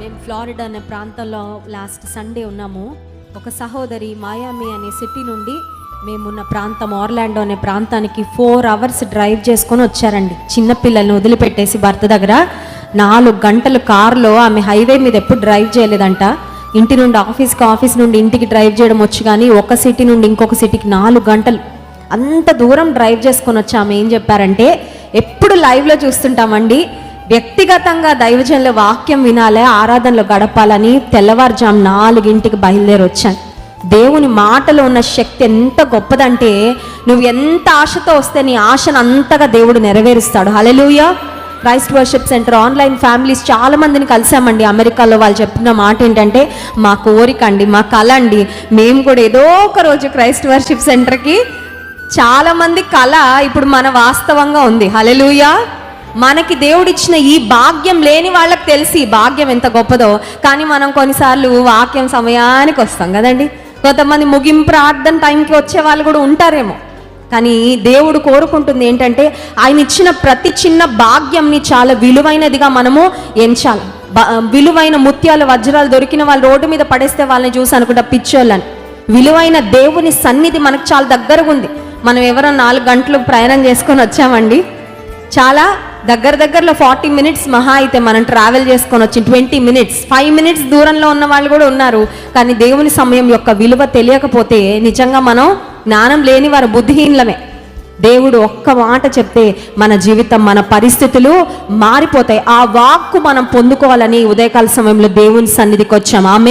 మేము ఫ్లారిడా అనే ప్రాంతంలో లాస్ట్ సండే ఉన్నాము. ఒక సహోదరి మాయామి అనే సిటీ నుండి మేమున్న ప్రాంతం ఆర్లాండో అనే ప్రాంతానికి ఫోర్ అవర్స్ డ్రైవ్ చేసుకొని వచ్చారండి. చిన్నపిల్లల్ని వదిలిపెట్టేసి భర్త దగ్గర నాలుగు గంటలు కారులో ఆమె హైవే మీద ఎప్పుడు డ్రైవ్ చేయలేదంట. ఇంటి నుండి ఆఫీస్కి ఆఫీస్ నుండి ఇంటికి డ్రైవ్ చేయడం వచ్చు కానీ ఒక సిటీ నుండి ఇంకొక సిటీకి నాలుగు గంటలు అంత దూరం డ్రైవ్ చేసుకొని వచ్చి ఆమె ఏం చెప్పారంటే ఎప్పుడు లైవ్లో చూస్తుంటామండి. వ్యక్తిగతంగా దైవజనుల వాక్యం వినాలే ఆరాధనలో గడపాలని తెల్లవారుజాము నాలుగింటికి బయలుదేరి వచ్చాను దేవుని మాటలో ఉన్న శక్తి ఎంత గొప్పదంటే నువ్వు ఎంత ఆశతో వస్తే నీ ఆశను అంతగా దేవుడు నెరవేరుస్తాడు. Hallelujah Christ worship centre online families చాలా మందిని కలిసామండి. అమెరికాలో వాళ్ళు చెప్పిన మాట ఏంటంటే మా కోరిక అండి మా కళ అండి. మేము కూడా ఏదో ఒక రోజు క్రైస్ట్ వర్షిప్ సెంటర్కి చాలా మంది కళ ఇప్పుడు మన వాస్తవంగా ఉంది. హలెలుయా మనకి దేవుడిచ్చిన ఈ భాగ్యం లేని వాళ్ళకి తెలిసి భాగ్యం ఎంత గొప్పదో. కానీ మనం కొన్నిసార్లు వాక్యం సమయానికి వస్తాం కదండి. కొంతమంది ముగింపు ప్రార్థన టైంకి వచ్చే వాళ్ళు కూడా ఉంటారేమో. కానీ దేవుడు కోరుకుంటుంది ఏంటంటే ఆయన ఇచ్చిన ప్రతి చిన్న భాగ్యంని చాలా విలువైనదిగా మనము ఎంచాలి. విలువైన ముత్యాలు వజ్రాలు దొరికిన వాళ్ళు రోడ్డు మీద పడేస్తే వాళ్ళని చూసి అనుకుంటా పిచ్చోళ్ళని. విలువైన దేవుని సన్నిధి మనకు చాలా దగ్గరగా ఉంది మనం ఎవరో నాలుగు గంటలు ప్రయాణం చేసుకొని వచ్చామండి. చాలా దగ్గర దగ్గరలో ఫార్టీ మినిట్స్ మహా అయితే మనం ట్రావెల్ చేసుకొని వచ్చి ట్వంటీ మినిట్స్ ఫైవ్ మినిట్స్ దూరంలో ఉన్న వాళ్ళు కూడా ఉన్నారు. కానీ దేవుని సమయం యొక్క విలువ తెలియకపోతే నిజంగా మనం జ్ఞానం లేని వారు బుద్ధిహీనులమే. దేవుడు ఒక్క మాట చెప్తే మన జీవితం మన పరిస్థితులు మారిపోతాయి. ఆ వాక్కు మనం పొందుకోవాలని ఉదయకాల సమయంలో దేవుని సన్నిధికి వచ్చాం. ఆమె